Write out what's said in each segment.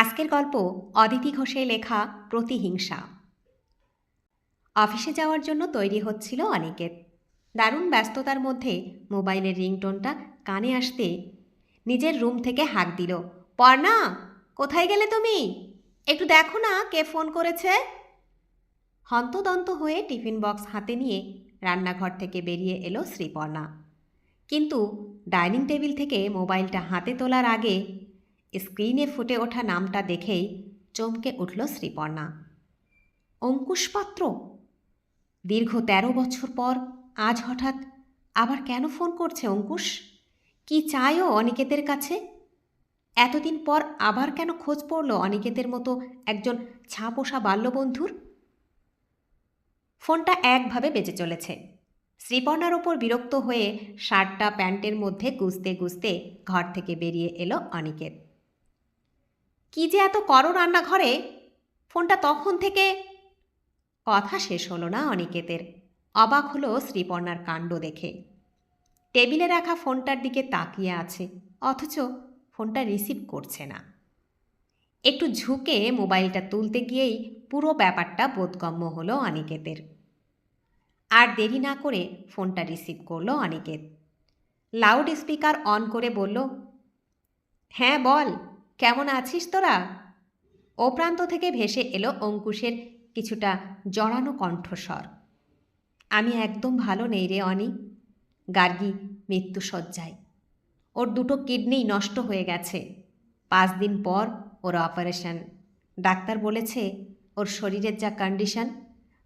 আজকের গল্প অদিতি ঘোষের লেখা প্রতিহিংসা। অফিসে যাওয়ার জন্য তৈরি হচ্ছিল অনিকেত। দারুণ ব্যস্ততার মধ্যে মোবাইলের রিংটোনটা কানে আসতে নিজের রুম থেকে হাঁক দিল, পর্ণা, কোথায় গেলে তুমি? একটু দেখো না কে ফোন করেছে? হন্তদন্ত হয়ে টিফিন বক্স হাতে নিয়ে রান্নাঘর থেকে বেরিয়ে এলো শ্রীপর্ণা। কিন্তু ডাইনিং টেবিল থেকে মোবাইলটা হাতে তোলার আগে স্ক্রিনে ফুটে ওঠা নামটা দেখেই চমকে উঠল শ্রীপর্ণা। অঙ্কুশ পাত্র দীর্ঘ তেরো বছর পর আজ হঠাৎ আবার কেন ফোন করছে অঙ্কুশ? কি চায়ও অনিকেতের কাছে? এতদিন পর আবার কেন খোঁজ পড়ল অনিকেতের মতো একজন ছাপোষা বাল্যবন্ধুর? ফোনটা একভাবে বেঁচে চলেছে। শ্রীপর্ণার ওপর বিরক্ত হয়ে শার্টটা প্যান্টের মধ্যে গুজতে গুজতে ঘর থেকে বেরিয়ে এলো অনিকেত। কি যে এত করো রান্নাঘরে? ফোনটা তখন থেকে? কথা শেষ হলো না অনিকেতের। অবাক হলো শ্রীপর্ণার কাণ্ড দেখে। টেবিলে রাখা ফোনটার দিকে তাকিয়ে আছে, অথচ ফোনটা রিসিভ করছে না। একটু ঝুঁকে মোবাইলটা তুলতে গিয়েই পুরো ব্যাপারটা বোধগম্য হলো অনিকেতের। আর দেরি না করে ফোনটা রিসিভ করল অনিকেত। লাউড স্পিকার অন করে বলল হ্যাঁ বল। কেমন আছিস তোরা? ও প্রান্ত থেকে ভেসে এলো অঙ্কুশের কিছুটা জড়ানো কণ্ঠস্বর। আমি একদম ভালো নেই রে অনি। গার্গী মৃত্যুসজ্জায় ওর দুটো কিডনি নষ্ট হয়ে গেছে। পাঁচ দিন পর ওর অপারেশন। ডাক্তার বলেছে ওর শরীরের যা কন্ডিশন,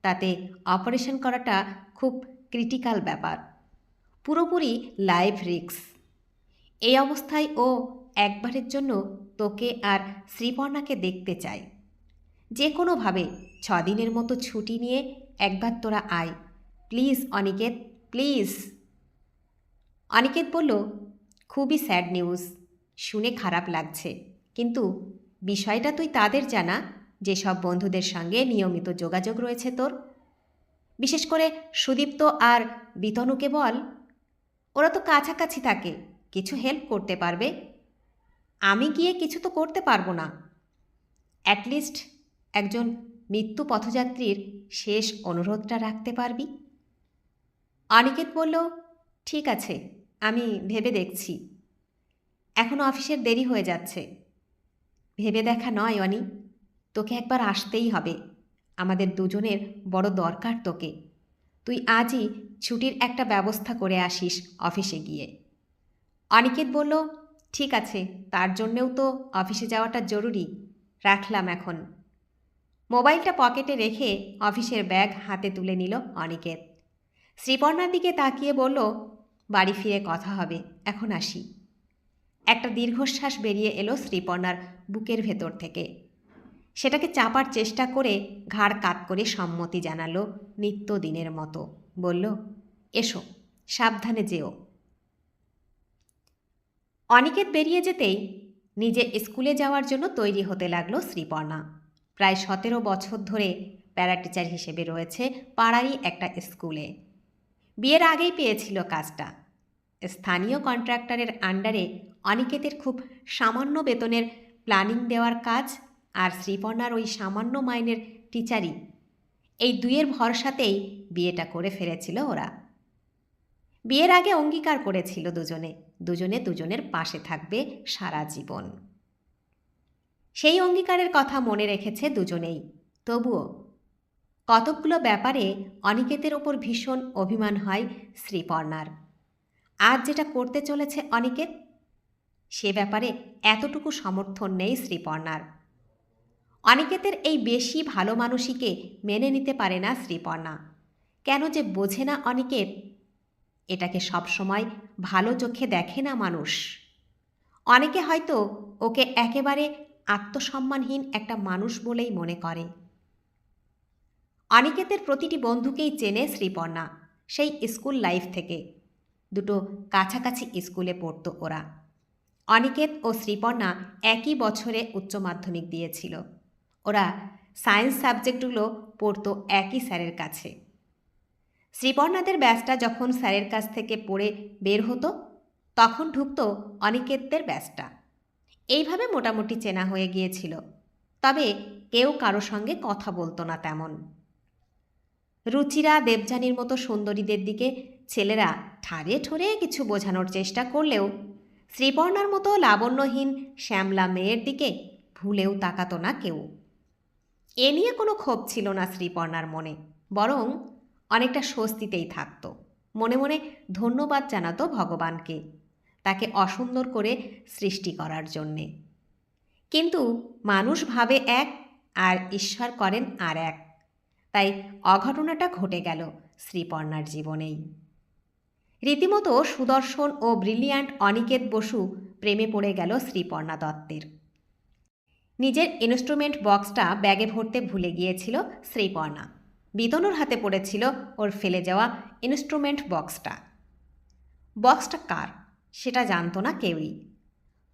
তাতে অপারেশন করাটা খুব ক্রিটিক্যাল ব্যাপার। পুরোপুরি লাইভ রিক্স। এই অবস্থায় ও একবারের জন্য তোকে আর শ্রীপর্ণাকে দেখতে চাই। যে কোনোভাবে ছদিনের মতো ছুটি নিয়ে একবার তোরা আয়। Please, Aniket please. অনিকেত বলল, খুবই স্যাড নিউজ। শুনে খারাপ লাগছে। কিন্তু বিষয়টা তুই তাদের জানা, যেসব বন্ধুদের সঙ্গে নিয়মিত যোগাযোগ রয়েছে তোর। বিশেষ করে সুদীপ্ত আর বিতনুকে বল। ওরা তো কাছাকাছি থাকে, কিছু হেল্প করতে পারবে। আমি গিয়ে কিছু তো করতে পারব না। অ্যাটলিস্ট একজন মৃত্যু পথযাত্রীর শেষ অনুরোধটা রাখতে পারবি। অনিকেত বলল, ঠিক আছে, আমি ভেবে দেখছি। এখন অফিসের দেরি হয়ে যাচ্ছে। ভেবে দেখা নয়, অনি। তোকে একবার আসতেই হবে। আমাদের দুজনের বড় দরকার তোকে। তুই আজই ছুটির একটা ব্যবস্থা করে আসিস অফিসে গিয়ে। অনিকেত বলল ঠিক আছে, তার জন্যেও তো অফিসে যাওয়াটা জরুরি। রাখলাম এখন। মোবাইলটা পকেটে রেখে অফিসের ব্যাগ হাতে তুলে নিল অনিকেত। শ্রীপর্ণার দিকে তাকিয়ে বলল, বাড়ি ফিরে কথা হবে, এখন আসি। একটা দীর্ঘশ্বাস বেরিয়ে এলো শ্রীপর্ণার বুকের ভেতর থেকে। সেটাকে চাপার চেষ্টা করে ঘাড় কাত করে সম্মতি জানালো নিত্যদিনের মতো। বলল, এসো, সাবধানে যেও। অনিকেত বেরিয়ে যেতেই নিজে স্কুলে যাওয়ার জন্য তৈরি হতে লাগল শ্রীপর্ণা। প্রায় সতেরো বছর ধরে প্যারাটিচার হিসেবে রয়েছে পাড়ারই একটা স্কুলে। বিয়ের আগেই পেয়েছিল কাজটা। স্থানীয় কন্ট্রাক্টরের আন্ডারে অনিকেতের খুব সামান্য বেতনের প্ল্যানিং দেওয়ার কাজ আর শ্রীপর্ণার ওই সামান্য মাইনের টিচারই এই দুইয়ের ভরসাতেই বিয়েটা করে ফেলেছিল ওরা। বিয়ের আগে অঙ্গীকার করেছিল দুজনে। দুজনে দুজনের পাশে থাকবে সারা জীবন। সেই অঙ্গীকারের কথা মনে রেখেছে দুজনেই। তবুও কতকগুলো ব্যাপারে অনিকেতের ওপর ভীষণ অভিমান হয় শ্রীপর্ণার। আজ যেটা করতে চলেছে অনিকেত, সে ব্যাপারে এতটুকু সমর্থন নেই শ্রীপর্ণার। অনিকেতের এই বেশি ভালো মানুষীকে মেনে নিতে পারে না শ্রীপর্ণা। কেন যে বোঝে না অনিকেত এটাকে সবসময় ভালো চোখে দেখে না মানুষ। অনেকে হয়তো ওকে একেবারে আত্মসম্মানহীন একটা মানুষ বলেই মনে করে। অনিকেতের প্রতিটি বন্ধুকেই চেনে শ্রীপর্ণা, সেই স্কুল লাইফ থেকে। দুটো কাছাকাছি স্কুলে পড়তো ওরা। অনিকেত ও শ্রীপর্ণা একই বছরে উচ্চ মাধ্যমিক দিয়েছিল। ওরা সায়েন্স সাবজেক্টগুলো পড়তো একই স্যারের কাছে। শ্রীপর্ণাদের ব্যাচটা যখন স্যারের কাছ থেকে পড়ে বের হতো, তখন ঢুকতো অনিকেতদের ব্যাচটা এইভাবে মোটামুটি চেনা হয়ে গিয়েছিল। তবে কেউ কারও সঙ্গে কথা বলতো না তেমন। রুচিরা, দেবযানীর মতো সুন্দরীদের দিকে ছেলেরা ঠারে ঠোরে কিছু বোঝানোর চেষ্টা করলেও শ্রীপর্ণার মতো লাবণ্যহীন, শ্যামলা মেয়ের দিকে ভুলেও তাকাতো না কেউ। এ নিয়ে কোনো ক্ষোভ ছিল না শ্রীপর্ণার মনে, বরং অনেকটা স্বস্তিতেই থাকতো। মনে মনে ধন্যবাদ জানাতো ভগবানকে তাকে অসুন্দর করে সৃষ্টি করার জন্যে। কিন্তু মানুষ ভাবে এক আর ঈশ্বর করেন আর এক। তাই অঘটনাটা ঘটে গেল শ্রীপর্ণার জীবনেই। রীতিমতো সুদর্শন ও ব্রিলিয়ান্ট অনিকেত বসু প্রেমে পড়ে গেল শ্রীপর্ণা দত্তের। নিজের ইনস্ট্রুমেন্ট বক্সটা ব্যাগে ভরতে ভুলে গিয়েছিল শ্রীপর্ণা। বিতনুর হাতে পড়েছিল ওর ফেলে যাওয়া ইনস্ট্রুমেন্ট বক্সটা বক্সটা কার? সেটা জানতো না কেউই।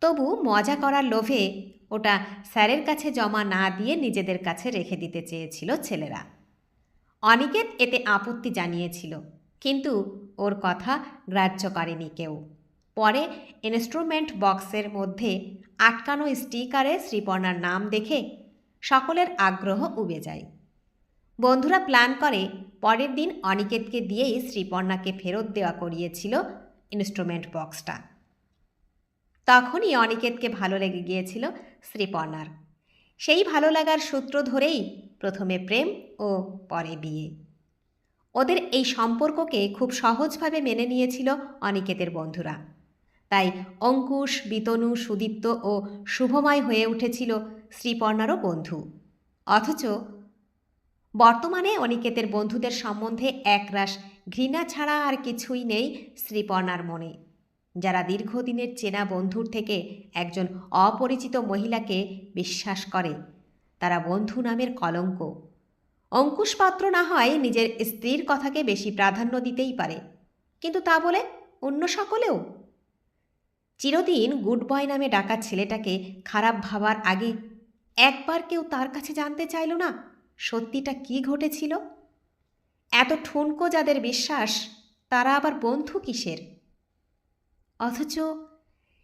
তবু মজা করার লোভে ওটা স্যারের কাছে জমা না দিয়ে নিজেদের কাছে রেখে দিতে চেয়েছিল ছেলেরা। অনিকেত এতে আপত্তি জানিয়েছিল, কিন্তু ওর কথা গ্রাহ্য করেনি কেউ। পরে ইনস্ট্রুমেন্ট বক্সের মধ্যে আটকানো স্টিকারে শ্রীপর্ণার নাম দেখে সকলের আগ্রহ উবে যায়। বন্ধুরা প্ল্যান করে পরের দিন অনিকেতকে দিয়েই শ্রীপর্ণাকে ফেরত দেওয়া করিয়েছিল ইনস্ট্রুমেন্ট বক্সটা তখনই অনিকেতকে ভালো লেগে গিয়েছিল শ্রীপর্ণার। সেই ভালো লাগার সূত্র ধরেই প্রথমে প্রেম ও পরে বিয়ে। ওদের এই সম্পর্ককে খুব সহজভাবে মেনে নিয়েছিল অনিকেতের বন্ধুরা। তাই অঙ্কুশ, বিতনু, সুদীপ্ত ও শুভময় হয়ে উঠেছিল শ্রীপর্ণারও বন্ধু। অথচ বর্তমানে অনিকেতের বন্ধুদের সম্বন্ধে একরাশ ঘৃণা ছাড়া আর কিছুই নেই শ্রীপর্ণার মনে। যারা দীর্ঘদিনের চেনা বন্ধুর থেকে একজন অপরিচিত মহিলাকে বিশ্বাস করে, তারা বন্ধু নামের কলঙ্ক। অঙ্কুশ পাত্র না হয় নিজের স্ত্রীর কথাকে বেশি প্রাধান্য দিতেই পারে, কিন্তু তা বলে অন্য সকলেও? চিরদিন গুড বয় নামে ডাকা ছেলেটাকে খারাপ ভাবার আগে একবার কেউ তার কাছে জানতে চাইল না? সত্যিটা কি ঘটেছিল? এত ঠুনকো যাদের বিশ্বাস, তারা আবার বন্ধু কিসের? অথচ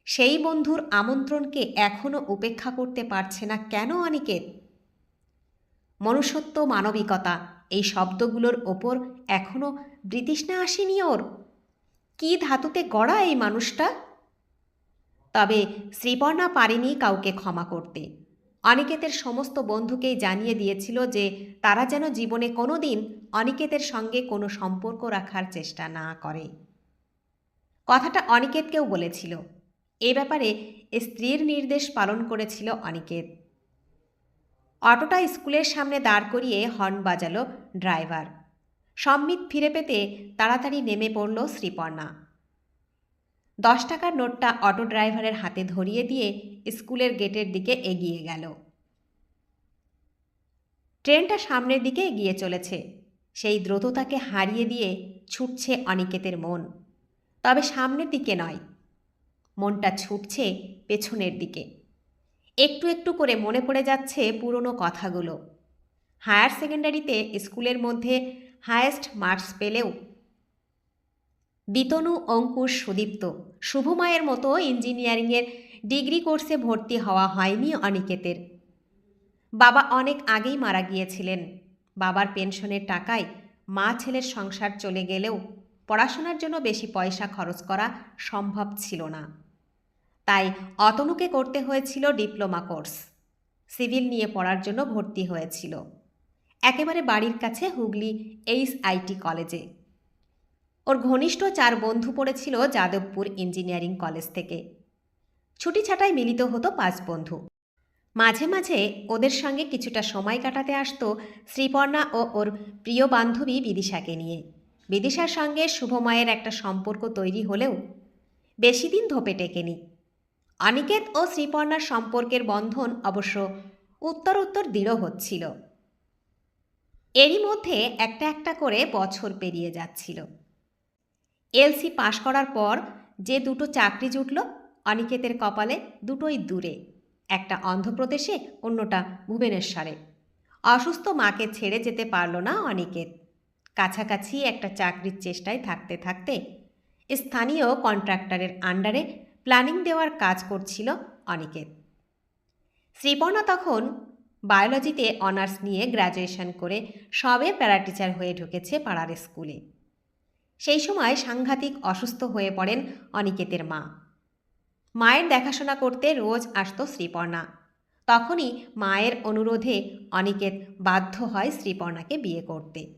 সেই বন্ধুর আমন্ত্রণকে এখনও উপেক্ষা করতে পারছে না কেন অনিকেত মনুষ্যত্ব, মানবিকতা, এই শব্দগুলোর ওপর এখনও বৃতৃষ্ণা আসেনি ওর। কি ধাতুতে গড়া এই মানুষটা? তবে শ্রীপর্ণা পারেনি কাউকে ক্ষমা করতে। অনিকেতের সমস্ত বন্ধুকেই জানিয়ে দিয়েছিল যে তারা যেন জীবনে কোনো দিন অনিকেতের সঙ্গে কোনো সম্পর্ক রাখার চেষ্টা না করে। কথাটা অনিকেতকেও বলেছিল। এ ব্যাপারে স্ত্রীর নির্দেশ পালন করেছিল অনিকেত। অটোটা স্কুলের সামনে দাঁড় করিয়ে হর্ন বাজালো ড্রাইভার। সম্মিত ফিরে পেতে তাড়াতাড়ি নেমে পড়ল শ্রীপর্ণা। দশ টাকার নোটটা অটো ড্রাইভারের হাতে ধরিয়ে দিয়ে স্কুলের গেটের দিকে এগিয়ে গেল। ট্রেনটা সামনের দিকে এগিয়ে চলেছে। সেই দ্রুততাকে হারিয়ে দিয়ে ছুটছে অনিকেতের মন। তবে সামনের দিকে নয়। মনটা ছুটছে পেছনের দিকে। একটু একটু করে মনে পড়ে যাচ্ছে পুরনো কথাগুলো। হায়ার সেকেন্ডারিতে স্কুলের মধ্যে হায়েস্ট মার্কস পেলেও বিতনু অঙ্কুশ সুদীপ্ত। শুভময়ের মতো ইঞ্জিনিয়ারিংয়ের ডিগ্রি কোর্সে ভর্তি হওয়া হয়নি অনিকেতের। বাবা অনেক আগেই মারা গিয়েছিলেন। বাবার পেনশনের টাকায় মা ছেলের সংসার চলে গেলেও পড়াশোনার জন্য বেশি পয়সা খরচ করা সম্ভব ছিল না। তাই অতনুকে করতে হয়েছিল ডিপ্লোমা কোর্স। সিভিল নিয়ে পড়ার জন্য ভর্তি হয়েছিল। একেবারে বাড়ির কাছে হুগলি এইচ আইটি কলেজে। ওর ঘনিষ্ঠ চার বন্ধু পড়েছিল যাদবপুর ইঞ্জিনিয়ারিং কলেজ থেকে। ছুটি ছাটায় মিলিত হতো পাঁচ বন্ধু। মাঝে মাঝে ওদের সঙ্গে কিছুটা সময় কাটাতে আসতো শ্রীপর্ণা ও ওর প্রিয় বান্ধবী বিদিশাকে নিয়ে। বিদিশার সঙ্গে শুভময়ের একটা সম্পর্ক তৈরি হলেও বেশি দিন ধোপে টেকেনি। অনিকেত ও শ্রীপর্ণার সম্পর্কের বন্ধন অবশ্য উত্তর উত্তর দৃঢ় হচ্ছিল। এরই মধ্যে একটা একটা করে বছর পেরিয়ে যাচ্ছিল। এলসি পাশ করার পর যে দুটো চাকরি জুটল অনিকেতের কপালে দুটোই দূরে, একটা অন্ধ্রপ্রদেশে, অন্যটা ভুবনেশ্বরে। অসুস্থ মাকে ছেড়ে যেতে পারল না অনিকেত। কাছাকাছি একটা চাকরির চেষ্টায় থাকতে থাকতে স্থানীয় কন্ট্রাক্টরের আন্ডারে প্ল্যানিং দেওয়ার কাজ করছিল অনিকেত। শ্রীপর্ণা তখন বায়োলজিতে অনার্স নিয়ে গ্র্যাজুয়েশন করে সবে প্যারাটিচার হয়ে ঢুকেছে পাড়ার স্কুলে। সেই সময় সাংঘাতিক অসুস্থ হয়ে পড়েন অনিকেতের মা। মায়ের দেখাশোনা করতে রোজ আসতো শ্রীপর্ণা। তখনই মায়ের অনুরোধে অনিকেত বাধ্য হয় শ্রীপর্ণাকে বিয়ে করতে।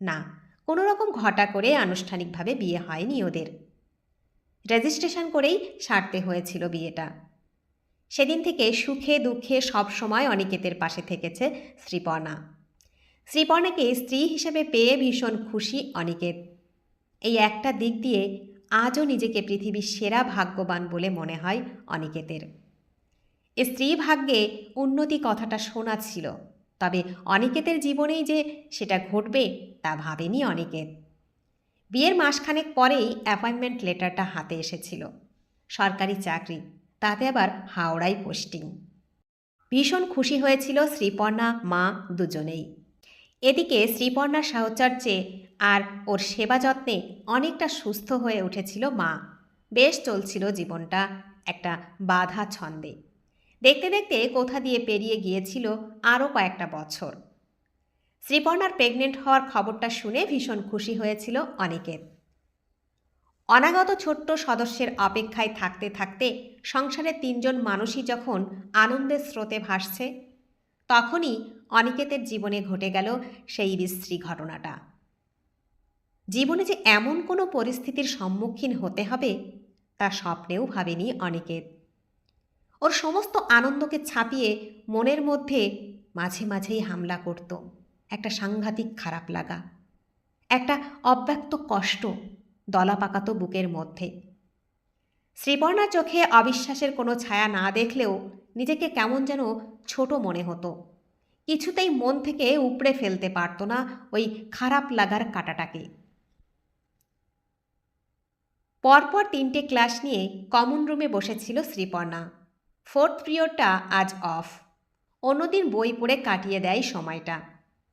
না কোনো রকম ঘটা করে আনুষ্ঠানিকভাবে বিয়ে হয়নি ওদের। রেজিস্ট্রেশন করেই সারতে হয়েছিল বিয়েটা। সেদিন থেকে সুখে দুঃখে সব সময় অনিকেতের পাশে থেকেছে শ্রীপর্ণা। শ্রীপর্ণাকে স্ত্রী হিসেবে পেয়ে ভীষণ খুশি অনিকেত। এই একটা দিক দিয়ে আজও নিজেকে পৃথিবীর সেরা ভাগ্যবান বলে মনে হয় অনিকেতের। স্ত্রী ভাগ্যে উন্নতি কথাটা শোনা ছিল, তবে অনিকেতের জীবনেই যে সেটা ঘটবে তা ভাবেনি অনিকেত। বিয়ের মাসখানেক পরেই অ্যাপয়েন্টমেন্ট লেটারটা হাতে এসেছিল, সরকারি চাকরি, তাতে আবার হাওড়ায় পোস্টিং। ভীষণ খুশি হয়েছিল শ্রীপর্ণা, মা দুজনেই। এদিকে শ্রীপর্ণার সাহচর্যে আর ওর সেবা যত্নে অনেকটা সুস্থ হয়ে উঠেছিল মা। বেশ চলছিল জীবনটা, একটা বাধা ছন্দে। দেখতে দেখতে কোথা দিয়ে পেরিয়ে গিয়েছিল আরও কয়েকটা বছর। শ্রীপর্ণার প্রেগনেন্ট হওয়ার খবরটা শুনে ভীষণ খুশি হয়েছিল অনেকের অনাগত ছোট্ট সদস্যের অপেক্ষায় থাকতে থাকতে সংসারের তিনজন মানুষই যখন আনন্দের স্রোতে ভাসছে তখনই অনিকেতের জীবনে ঘটে গেল সেই বিশ্রী ঘটনাটা। জীবনে যে এমন কোনো পরিস্থিতির সম্মুখীন হতে হবে, তা স্বপ্নেও ভাবেনি অনিকেত। ওর সমস্ত আনন্দকে ছাপিয়ে মনের মধ্যে মাঝে মাঝেই হামলা করত, একটা সাংঘাতিক খারাপ লাগা, একটা অব্যক্ত কষ্ট দলা পাকাতো বুকের মধ্যে। শ্রীপর্ণার চোখে অবিশ্বাসের কোনো ছায়া না দেখলেও নিজেকে কেমন যেন ছোট মনে হতো। কিছুতেই মন থেকে উপড়ে ফেলতে পারত না ওই খারাপ লাগার কাটাটাকে। পরপর তিনটে ক্লাস নিয়ে কমন রুমে বসেছিল শ্রীপর্ণা। ফোর্থ পিরিয়ডটা আজ অফ। অন্যদিন বই পড়ে কাটিয়ে দেয় সময়টা।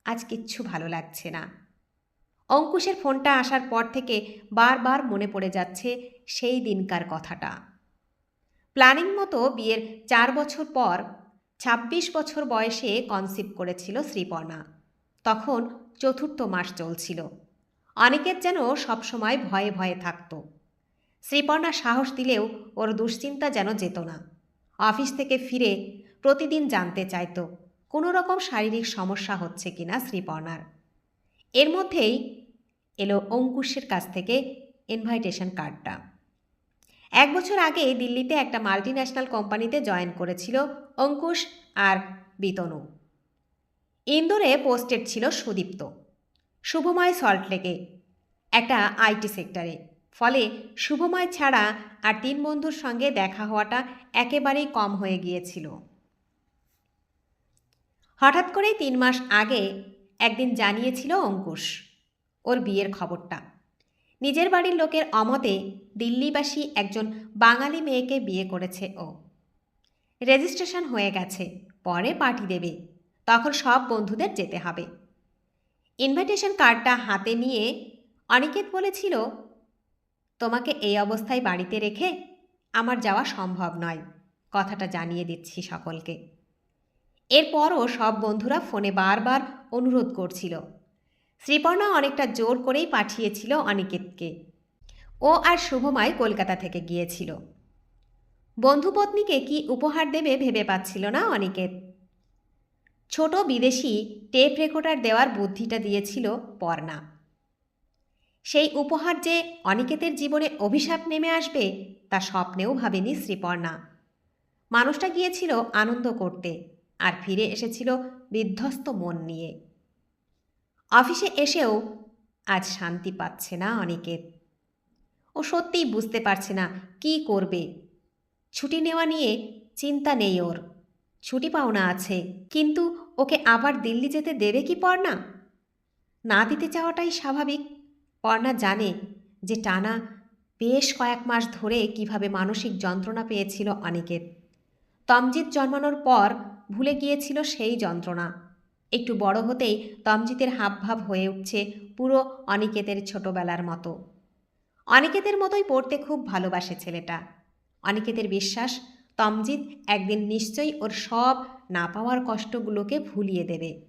আজ কিচ্ছু ভালো লাগছে না। অঙ্কুশের ফোনটা আসার পর থেকে বারবার মনে পড়ে যাচ্ছে সেই দিনকার কথাটা। প্ল্যানিং মতো বিয়ের চার বছর পর ২৬ বছর বয়সে কনসিভ করেছিল শ্রীপর্ণা। তখন চতুর্থ মাস চলছিল। অনেকের যেন সবসময় ভয়ে ভয়ে থাকত। শ্রীপর্ণা সাহস দিলেও ওর দুশ্চিন্তা যেন যেত না। অফিস থেকে ফিরে প্রতিদিন জানতে চাইত, কোনো রকম শারীরিক সমস্যা হচ্ছে কিনা শ্রীপর্ণার। এর মধ্যেই এলো অঙ্কুশের কাছ থেকে ইনভাইটেশন কার্ডটা এক বছর আগে দিল্লিতে একটা মাল্টি ন্যাশনাল কোম্পানিতে জয়েন করেছিল অঙ্কুশ আর বিতনু। ইন্দোরে পোস্টেড ছিল সুদীপ্ত। শুভময় সল্টলেকে একটা আইটি সেক্টরে ফলে শুভময় ছাড়া আর তিন বন্ধুর সঙ্গে দেখা হওয়াটা একেবারেই কম হয়ে গিয়েছিল। হঠাৎ করেই তিন মাস আগে একদিন জানিয়েছিল অঙ্কুশ ওর বিয়ের খবরটা। নিজের বাড়ির লোকের অমতে দিল্লিবাসী একজন বাঙালি মেয়েকে বিয়ে করেছে ও। রেজিস্ট্রেশন হয়ে গেছে, পরে পার্টি দেবে, তখন সব বন্ধুদের যেতে হবে। ইনভাইটেশন কার্ডটা হাতে নিয়ে অনিকেত বলেছিল, তোমাকে এই অবস্থায় বাড়িতে রেখে আমার যাওয়া সম্ভব নয় কথাটা জানিয়ে দিচ্ছি সকলকে। এরপরও সব বন্ধুরা ফোনে বারবার অনুরোধ করছিল। শ্রীপর্ণা অনেকটা জোর করেই পাঠিয়েছিল অনিকেতকে। ও আর শুভময় কলকাতা থেকে গিয়েছিল। বন্ধুপত্নীকে কি উপহার দেবে ভেবে পাচ্ছিল না অনিকেত। ছোট বিদেশি টেপ রেকর্ডার দেওয়ার বুদ্ধিটা দিয়েছিল পর্ণা। সেই উপহার যে অনিকেতের জীবনে অভিশাপ নেমে আসবে তা স্বপ্নেও ভাবেনি শ্রীপর্ণা। মানুষটা গিয়েছিল আনন্দ করতে আর ফিরে এসেছিল বিধ্বস্ত মন নিয়ে। অফিসে এসেও আজ শান্তি পাচ্ছে না অনিকেত ও সত্যিই বুঝতে পারছে না কি করবে। ছুটি নেওয়া নিয়ে চিন্তা নেই ওর। ছুটি পাওনা আছে, কিন্তু ওকে আবার দিল্লি যেতে দেবে কি পর্ণা? না দিতে চাওয়াটাই স্বাভাবিক। পর্ণা জানে যে টানা বেশ কয়েক মাস ধরে কীভাবে মানসিক যন্ত্রণা পেয়েছিল অনিকেত তমজিৎ জন্মানোর পর ভুলে গিয়েছিল সেই যন্ত্রণা। একটু বড় হতেই তমজিতের হাবভাব হয়ে উঠছে পুরো অনিকেতের ছোটবেলার মতো। অনিকেতের মতোই পড়তে খুব ভালোবাসে ছেলেটা। অনিকেতের বিশ্বাস, তমজিৎ একদিন নিশ্চয়ই ওর সব না পাওয়ার কষ্টগুলোকে ভুলিয়ে দেবে।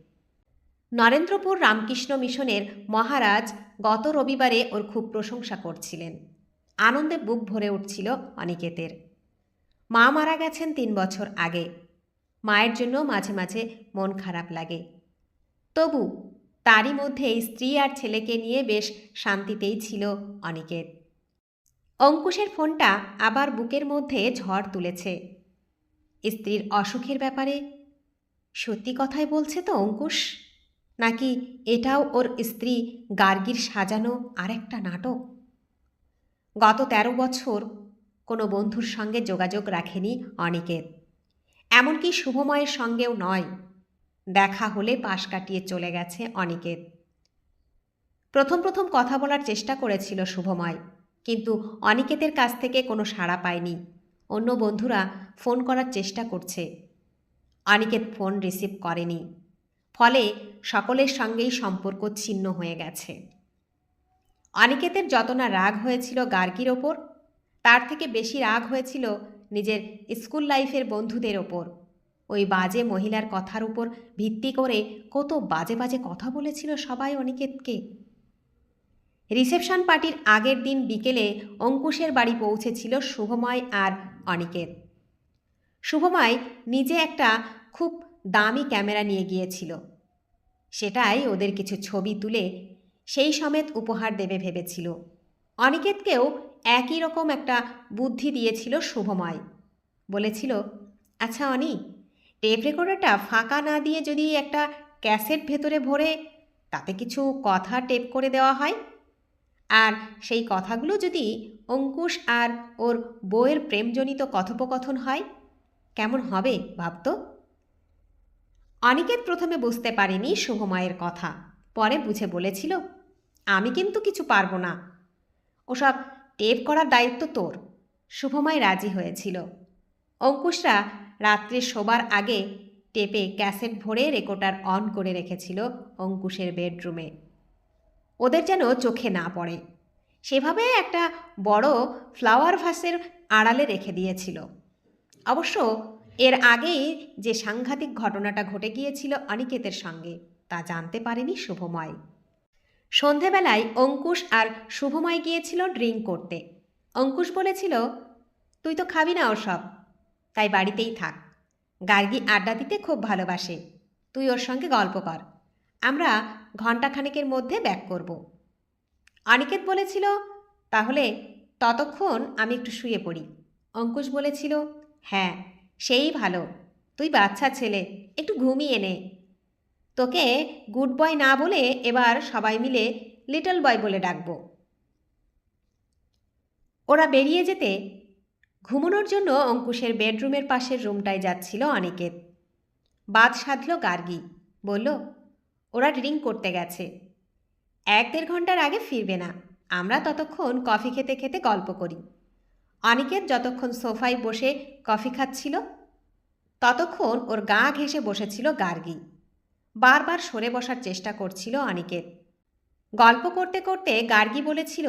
নরেন্দ্রপুর রামকৃষ্ণ মিশনের মহারাজ গত রবিবারে ওর খুব প্রশংসা করছিলেন। আনন্দে বুক ভরে উঠছিল অনিকেতের। মা মারা গেছেন তিন বছর আগে। মায়ের জন্য মাঝে মাঝে মন খারাপ লাগে। তবু তারই মধ্যে এই স্ত্রী আর ছেলেকে নিয়ে বেশ শান্তিতেই ছিল অনিকেত। অঙ্কুশের ফোনটা আবার বুকের মধ্যে ঝড় তুলেছে। স্ত্রীর অসুখের ব্যাপারে সত্যি কথাই বলছে তো অঙ্কুশ? নাকি এটাও ওর স্ত্রী গার্গীর সাজানো আরেকটা নাটক? গত তেরো বছর কোনো বন্ধুর সঙ্গে যোগাযোগ রাখেনি অনিকেত। এমনকি শুভময়ের সঙ্গেও নয়। দেখা হলে পাশ কাটিয়ে চলে গেছে অনিকেত। প্রথম প্রথম কথা বলার চেষ্টা করেছিল শুভময়, কিন্তু অনিকেতের কাছ থেকে কোনো সাড়া পায়নি। অন্য বন্ধুরা ফোন করার চেষ্টা করছে। অনিকেত ফোন রিসিভ করেনি। ফলে সকলের সঙ্গেই সম্পর্ক ছিন্ন হয়ে গেছে। অনিকেতের যত না রাগ হয়েছিল গার্গির ওপর, তার থেকে বেশি রাগ হয়েছিল নিজের স্কুল লাইফের বন্ধুদের ওপর। ওই বাজে মহিলার কথার উপর ভিত্তি করে কত বাজে বাজে কথা বলেছিল সবাই অনিকেতকে। রিসেপশন পার্টির আগের দিন বিকেলে অঙ্কুশের বাড়ি পৌঁছেছিল শুভময় আর অনিকেত। শুভময় নিজে একটা খুব দামি ক্যামেরা নিয়ে গিয়েছিল। সেটাই ওদের কিছু ছবি তুলে সেই সমেত উপহার দেবে ভেবেছিল। অনিকেতকেও একই রকম একটা বুদ্ধি দিয়েছিল শুভময়। বলেছিল আচ্ছা অনি, টেপ রেকর্ডারটা ফাঁকা না দিয়ে যদি একটা ক্যাসেট ভেতরে ভরে তাতে কিছু কথা টেপ করে দেওয়া হয়? আর সেই কথাগুলো যদি অঙ্কুশ আর ওর বইয়ের প্রেমজনিত কথোপকথন হয়, কেমন হবে ভাবতো? অনিকেত প্রথমে বুঝতে পারেনি শুভময়ের কথা, পরে বুঝে বলেছিল, আমি কিন্তু কিছু পারব না। ওসব টেপ করার দায়িত্ব তোর। শুভময় রাজি হয়েছিল। অঙ্কুশরা রাত্রে শোবার আগে টেপে ক্যাসেট ভরে রেকর্ডার অন করে রেখেছিল অঙ্কুশের বেডরুমে। ওদের যেন চোখে না পড়ে। সেভাবে একটা বড় ফ্লাওয়ার ভাসের আড়ালে রেখে দিয়েছিল। অবশ্য এর আগেই যে সাংঘাতিক ঘটনাটা ঘটে গিয়েছিল অনিকেতের সঙ্গে, তা জানতে পারেনি শুভময়। সন্ধেবেলায় অঙ্কুশ আর শুভময় গিয়েছিল ড্রিঙ্ক করতে। অঙ্কুশ বলেছিল, তুই তো খাবি না ওসব, তাই বাড়িতেই থাক। গার্গি আড্ডা দিতে খুব ভালোবাসে। তুই ওর সঙ্গে গল্প কর। আমরা ঘণ্টাখানেকের মধ্যে ব্যাক করব। অনিকেত বলেছিল, তাহলে ততক্ষণ আমি একটু শুয়ে পড়ি। অঙ্কুশ বলেছিল হ্যাঁ সেই ভালো। তুই বাচ্চা ছেলে, একটু ঘুমিয়ে নে। তোকে গুড বয় না বলে এবার সবাই মিলে লিটল বয় বলে ডাকবো। ওরা বেরিয়ে যেতে ঘুমোনোর জন্য অঙ্কুশের বেডরুমের পাশের রুমটায় যাচ্ছিল অনিকেত বাদ সাধল গার্গি, বলল, ওরা ড্রিঙ্ক করতে গেছে। এক দেড় ঘণ্টার আগে ফিরবে না। আমরা ততক্ষণ কফি খেতে খেতে গল্প করি। অনিকেত যতক্ষণ সোফায় বসে কফি খাচ্ছিল, ততক্ষণ ওর গা ঘেঁষে বসেছিল গার্গি। বারবার সরে বসার চেষ্টা করছিল অনিকেত গল্প করতে করতে গার্গি বলেছিল,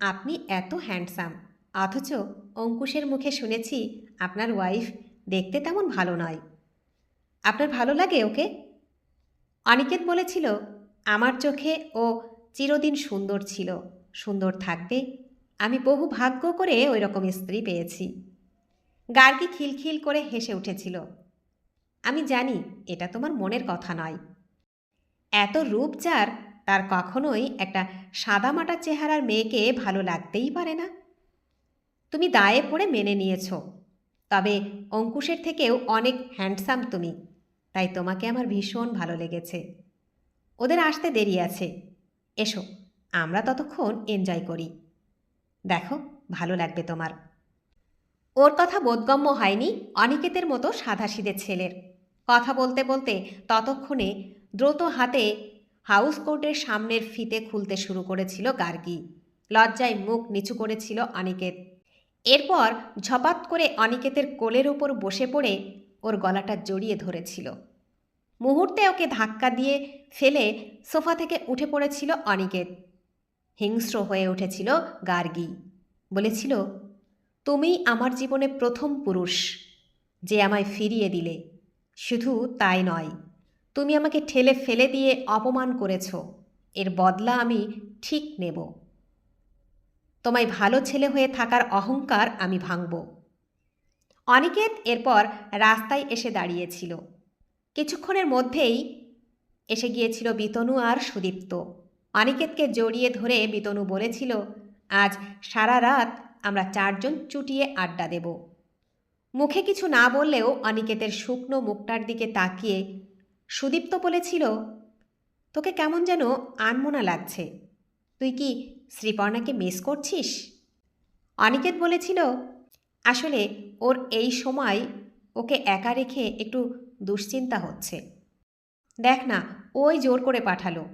আপনি এত হ্যান্ডসাম, অথচ অঙ্কুশের মুখে শুনেছি আপনার ওয়াইফ দেখতে তেমন ভালো নয়। আপনার ভালো লাগে ওকে? অনিকেত বলেছিল, আমার চোখে ও চিরদিন সুন্দর ছিল, সুন্দর থাকবে। আমি বহু ভাগ্য করে ওই রকম স্ত্রী পেয়েছি। গার্গি খিলখিল করে হেসে উঠেছিল আমি জানি এটা তোমার মনের কথা নয়। এত রূপ যার তার কখনোই একটা সাদামাটা চেহারার মেয়েকে ভালো লাগতেই পারে না। তুমি দায়ে পড়ে মেনে নিয়েছ। তবে অঙ্কুশের থেকেও অনেক হ্যান্ডসাম তুমি, তাই তোমাকে আমার ভীষণ ভালো লেগেছে। ওদের আসতে দেরি আছে। এসো, আমরা ততক্ষণ এনজয় করি। দেখো, ভালো লাগবে তোমার। ওর কথা বোধগম্য হয়নি অনিকেতের মতো সাদাসিদে ছেলের। কথা বলতে বলতে ততক্ষণে দ্রুত হাতে হাউস কোর্টের সামনের ফিতে খুলতে শুরু করেছিল গার্গি। লজ্জায় মুখ নিচু করেছিল অনিকেত। এরপর ঝপাত করে অনিকেতের কোলের ওপর বসে পড়ে ওর গলাটা জড়িয়ে ধরেছিল। মুহূর্তে ওকে ধাক্কা দিয়ে ফেলে সোফা থেকে উঠে পড়েছিল অনিকেত। হিংস্র হয়ে উঠেছিল গার্গি। বলেছিল, তুমি আমার জীবনে প্রথম পুরুষ যে আমায় ফিরিয়ে দিলে। শুধু তাই নয়, তুমি আমাকে ঠেলে ফেলে দিয়ে অপমান করেছ। এর বদলা আমি ঠিক নেব। তোমায় ভালো ছেলে হয়ে থাকার অহংকার আমি ভাঙব। অনিকেত এরপর রাস্তায় এসে দাঁড়িয়েছিল। কিছুক্ষণের মধ্যেই এসে গিয়েছিল বিতনু আর সুদীপ্ত। অনিকেতকে জড়িয়ে ধরে বিতনু বলেছিল, আজ সারা রাত আমরা চারজন চুটিয়ে আড্ডা দেব। মুখে কিছু না বললেও অনিকেতের শুকনো মুখটার দিকে তাকিয়ে সুদীপ্ত বলেছিল, তোকে কেমন যেন আনমোনা লাগছে। তুই কি শ্রীপর্ণাকে মিস করছিস? অনিকেত বলেছিল, আসলে ওর এই সময় ওকে একা রেখে একটু দুশ্চিন্তা হচ্ছে। দেখ না, ওই জোর করে পাঠালো।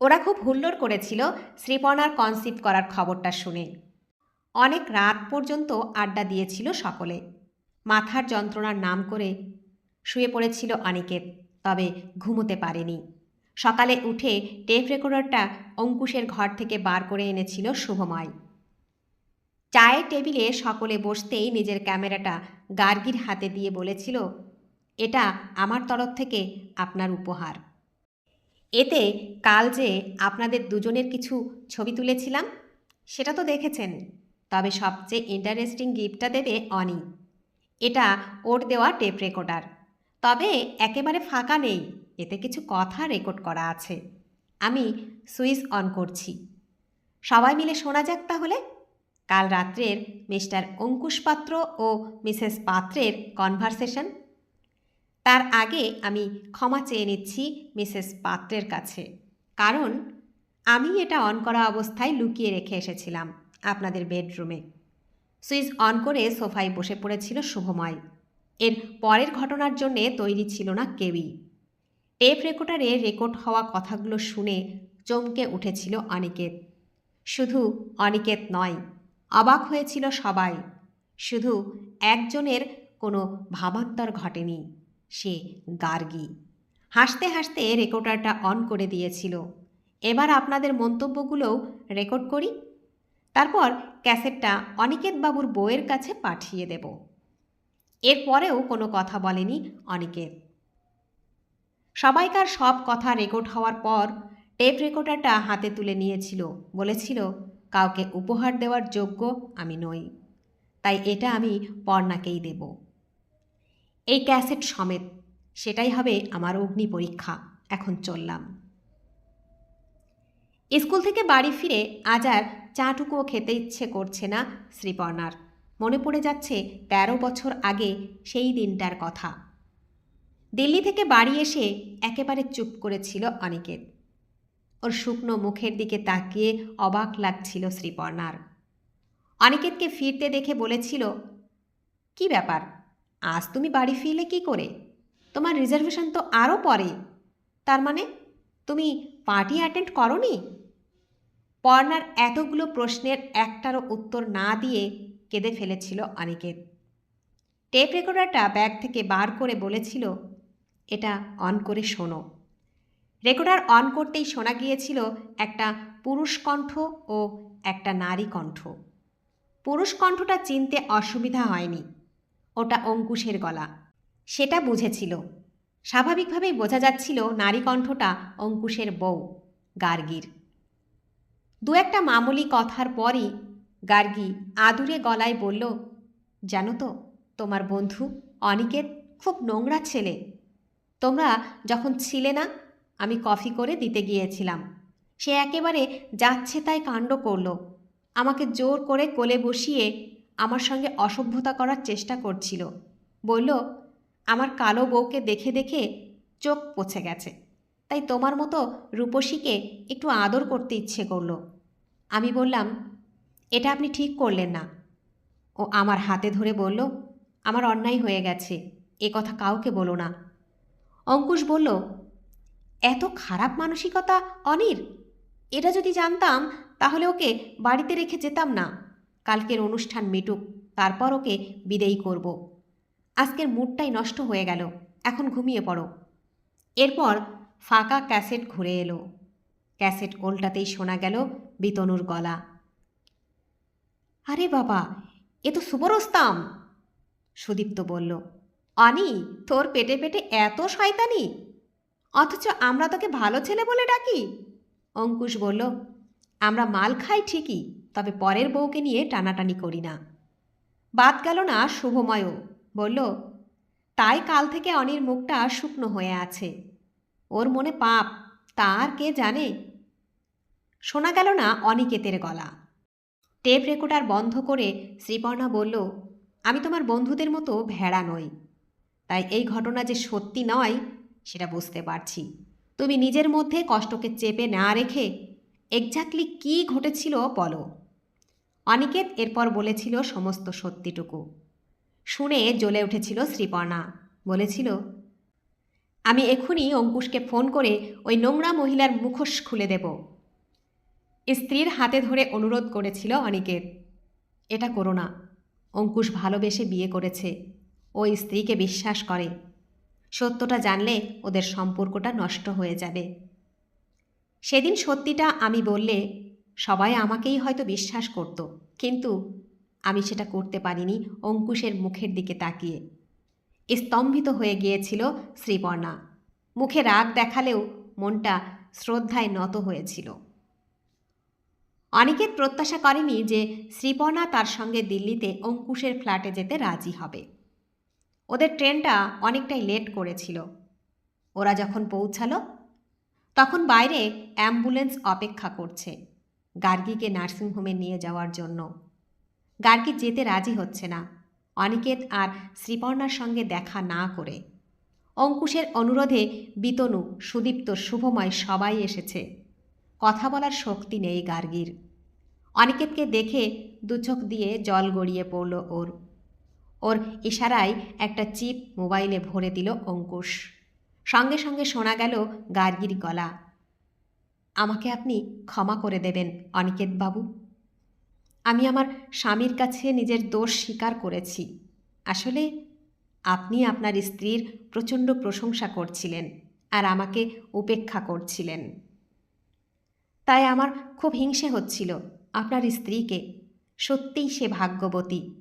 ওরা খুব হুল্লোড় করেছিল শ্রীপর্ণার কনসিভ করার খবরটা শুনে। অনেক রাত পর্যন্ত আড্ডা দিয়েছিল সকলে। মাথার যন্ত্রণার নাম করে শুয়ে পড়েছিল অনিকেত, তবে ঘুমোতে পারেনি। সকালে উঠে টেপ রেকর্ডারটা অঙ্কুশের ঘর থেকে বার করে এনেছিল শুভময়। চায়ের টেবিলে সকলে বসতেই নিজের ক্যামেরাটা গার্গির হাতে দিয়ে বলেছিল, এটা আমার তরফ থেকে আপনার উপহার। এতে কাল যে আপনাদের দুজনের কিছু ছবি তুলেছিলাম, সেটা তো দেখেছেন। তবে সবচেয়ে ইন্টারেস্টিং গিফটটা দেবে অনি। এটা ওর দেওয়া টেপ রেকর্ডার তবে একেবারে ফাঁকা নেই, এতে কিছু কথা রেকর্ড করা আছে। আমি সুইচ অন করছি। সবাই মিলে শোনা যাক তাহলে। কাল রাত্রের মিস্টার অঙ্কুশ পাত্র ও মিসেস পাত্রের কনভারসেশন তার আগে আমি ক্ষমা চেয়ে নিচ্ছি মিসেস পাত্রের কাছে। কারণ আমি এটা অন করা অবস্থায় লুকিয়ে রেখে এসেছিলাম। আপনাদের বেডরুমে। সুইচ অন করে সোফায় বসে পড়েছিল শুভময়। এর পরের ঘটনার জন্যে তৈরি ছিল না কেউই। টেপ রেকর্ডারে রেকর্ড হওয়া কথাগুলো শুনে চমকে উঠেছিল অনিকেত। শুধু অনিকেত নয়, অবাক হয়েছিল সবাই। শুধু একজনের কোনো ভাবান্তর ঘটেনি, সে গার্গী। হাসতে হাসতে রেকর্ডারটা অন করে দিয়েছিল। এবার আপনাদের মন্তব্যগুলোও রেকর্ড করি। তারপর ক্যাসেটটা অনিকেত বাবুর বইয়ের কাছে পাঠিয়ে দেব। এরপরেও কোনো কথা বলেনি অনিকেত। সবাইকার সব কথা রেকর্ড হওয়ার পর টেপ রেকর্ডারটা হাতে তুলে নিয়েছিল, বলেছিল, কাউকে উপহার দেওয়ার যোগ্য আমি নই, তাই এটা আমি পর্ণাকেই দেব। এই ক্যাসেট সমেত সেটাই হবে আমার অগ্নি পরীক্ষা, এখন চললাম। স্কুল থেকে বাড়ি ফিরে আজ আর চাটুকুও খেতে ইচ্ছে করছে না শ্রীপর্ণার। মনে পড়ে যাচ্ছে ১৩ বছর আগে সেই দিনটার কথা। দিল্লি থেকে বাড়ি এসে একেবারে চুপ করেছিল অনিকেত। ওর শুকনো মুখের দিকে তাকিয়ে অবাক লাগছিল শ্রীপর্ণার। অনিকেতকে ফিরতে দেখে বলেছিল, কি ব্যাপার? আজ তুমি বাড়ি ফিরলে কি করে? তোমার রিজার্ভেশন তো আরও পরে। তার মানে তুমি পার্টি অ্যাটেন্ড করনি? পর্ণার এতগুলো প্রশ্নের একটারও উত্তর না দিয়ে কেঁদে ফেলেছিল অনিকেত। টেপ রেকর্ডারটা ব্যাগ থেকে বার করে বলেছিল, এটা অন করে শোনো। রেকর্ডার অন করতেই শোনা গিয়েছিল একটা পুরুষ কণ্ঠ ও একটা নারী কণ্ঠ। পুরুষ কণ্ঠটা চিনতে অসুবিধা হয়নি, ওটা অঙ্কুশের গলা। সেটা বুঝেছিল। স্বাভাবিকভাবেই বোঝা যাচ্ছিল নারী কণ্ঠটা অঙ্কুশের বউ, গার্গীর। দু একটা মামুলি কথার পরই গার্গী আদুরে গলায় বলল, জানো তো, তোমার বন্ধু অনিকেত খুব নোংরা ছেলে। তোমরা যখন ছিলে না, আমি কফি করে দিতে গিয়েছিলাম। সে একেবারে যাচ্ছে তাই কাণ্ড করল। আমাকে জোর করে কোলে বসিয়ে আমার সঙ্গে অসভ্যতা করার চেষ্টা করছিল। বলল, আমার কালো বউকে দেখে দেখে চোখ পচে গেছে। তাই তোমার মতো রূপসীকে একটু আদর করতে ইচ্ছে করল। আমি বললাম, এটা আপনি ঠিক করলেন না। ও আমার হাতে ধরে বলল, আমার অন্যায় হয়ে গেছে, এ কথা কাউকে বলো না। অঙ্কুশ বলল, এত খারাপ মানসিকতা, অনির? এটা যদি জানতাম, তাহলে ওকে বাড়িতে রেখে যেতাম না। কালকের অনুষ্ঠান মিটুক, তারপর ওকে বিদেয়ী করব। আজকের মুডটাই নষ্ট হয়ে গেল, এখন ঘুমিয়ে পড়ো। এরপর ফাঁকা ক্যাসেট ঘুরে এলো। ক্যাসেট ওল্টাতেই শোনা গেল বিতনুর গলা। আরে বাবা, এ তো সুবরস্তাম সুদীপ্ত বলল। অনি তোর পেটে পেটে এত শয়তানি! অথচ আমরা তোকে ভালো ছেলে বলে ডাকি! অঙ্কুশ বলল, আমরা মাল খাই ঠিকই, তবে পরের বউকে নিয়ে টানাটানি করি না। বাদ গেল না শুভময়ও। বলল, তাই কাল থেকে অনির মুখটা শুকনো হয়ে আছে। ওর মনে পাপ, তার কে জানে শোনা গেল না অনিকেতের গলা। টেপ রেকর্ডার বন্ধ করে শ্রীপর্ণা বলল, আমি তোমার বন্ধুদের মতো ভেড়া নই। তাই এই ঘটনা যে সত্যি নয়, সেটা বুঝতে পারছি। তুমি নিজের মধ্যে কষ্টকে চেপে না রেখে এক্স্যাক্টলি কী ঘটেছিল বলো। অনিকেত এরপর বলেছিল সমস্ত সত্যিটুকু। শুনে জ্বলে উঠেছিল শ্রীপর্ণা। বলেছিল, আমি এক্ষুনি অঙ্কুশকে ফোন করে ওই নোংরা মহিলার মুখোশ খুলে দেব। স্ত্রীর হাতে ধরে অনুরোধ করেছিল অনিকেত এটা করো না। অঙ্কুশ ভালোবেসে বিয়ে করেছে। ও স্ত্রীকে বিশ্বাস করে। সত্যটা জানলে ওদের সম্পর্কটা নষ্ট হয়ে যাবে। সেদিন সত্যিটা আমি বললে সবাই আমাকেই হয়তো বিশ্বাস করত, কিন্তু আমি সেটা করতে পারিনি অঙ্কুশের মুখের দিকে তাকিয়ে। স্তম্ভিত হয়ে গিয়েছিল শ্রীপর্ণা। মুখে রাগ দেখালেও মনটা শ্রদ্ধায় নত হয়েছিল। অনিকেত প্রত্যাশা করেনি যে শ্রীপর্ণা তার সঙ্গে দিল্লিতে অঙ্কুশের ফ্ল্যাটে যেতে রাজি হবে। ওদের ট্রেনটা অনেকটাই লেট করেছিল। ওরা যখন পৌঁছালো, তখন বাইরে অ্যাম্বুলেন্স অপেক্ষা করছে, গার্গীকে নার্সিংহোমে নিয়ে যাওয়ার জন্য। গার্গী যেতে রাজি হচ্ছে না। অনিকেত আর শ্রীপর্ণার সঙ্গে দেখা না করে। অঙ্কুশের অনুরোধে বিতনু সুদীপ্ত শুভময় সবাই এসেছে। কথা বলার শক্তি নেই গার্গীর। অনিকেতকে দেখে দুচোখ দিয়ে জল গড়িয়ে পড়ল ওর। ওর ইশারায় একটা চিপ মোবাইলে ভরে দিল অঙ্কুশ। সঙ্গে সঙ্গে শোনা গেল গার্গীর গলা। আমাকে আপনি ক্ষমা করে দেবেন অনিকেত বাবু আমি আমার স্বামীর কাছে নিজের দোষ স্বীকার করেছি। আসলে আপনি আপনার স্ত্রীর প্রচণ্ড প্রশংসা করছিলেন আর আমাকে উপেক্ষা করছিলেন। তাই আমার খুব হিংসে হচ্ছিল। আপনার স্ত্রীকে। সত্যিই সে ভাগ্যবতী।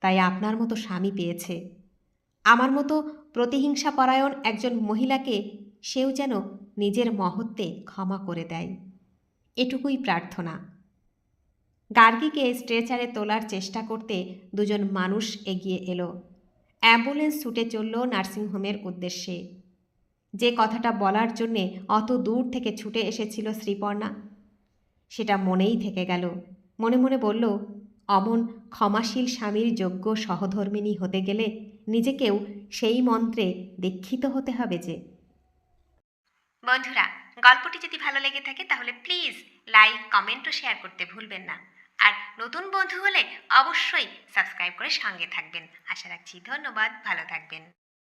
তাই আপনার মতো স্বামী পেয়েছে। আমার মতো প্রতিহিংসা পরায়ণ একজন মহিলাকে সেও যেন নিজের মহত্বে ক্ষমা করে দেয়। এটুকুই প্রার্থনা। গার্গীকে স্ট্রেচারে তোলার চেষ্টা করতে দুজন মানুষ এগিয়ে এলো। অ্যাম্বুলেন্স ছুটে চলল নার্সিংহোমের উদ্দেশ্যে। যে কথাটা বলার জন্যে অত দূর থেকে ছুটে এসেছিল শ্রীপর্ণা সেটা মনেই থেকে গেল। মনে মনে বলল, অমন ক্ষমাশীল স্বামীর যোগ্য সহধর্মিণী হতে গেলে নিজেকেও সেই মন্ত্রে দীক্ষিত হতে হবে যে। বন্ধুরা, গল্পটি যদি ভালো লেগে থাকে তাহলে প্লিজ লাইক, কমেন্ট ও শেয়ার করতে ভুলবেন না। আর নতুন বন্ধু হলে অবশ্যই সাবস্ক্রাইব করে সঙ্গে থাকবেন। আশা রাখছি ধন্যবাদ, ভালো থাকবেন।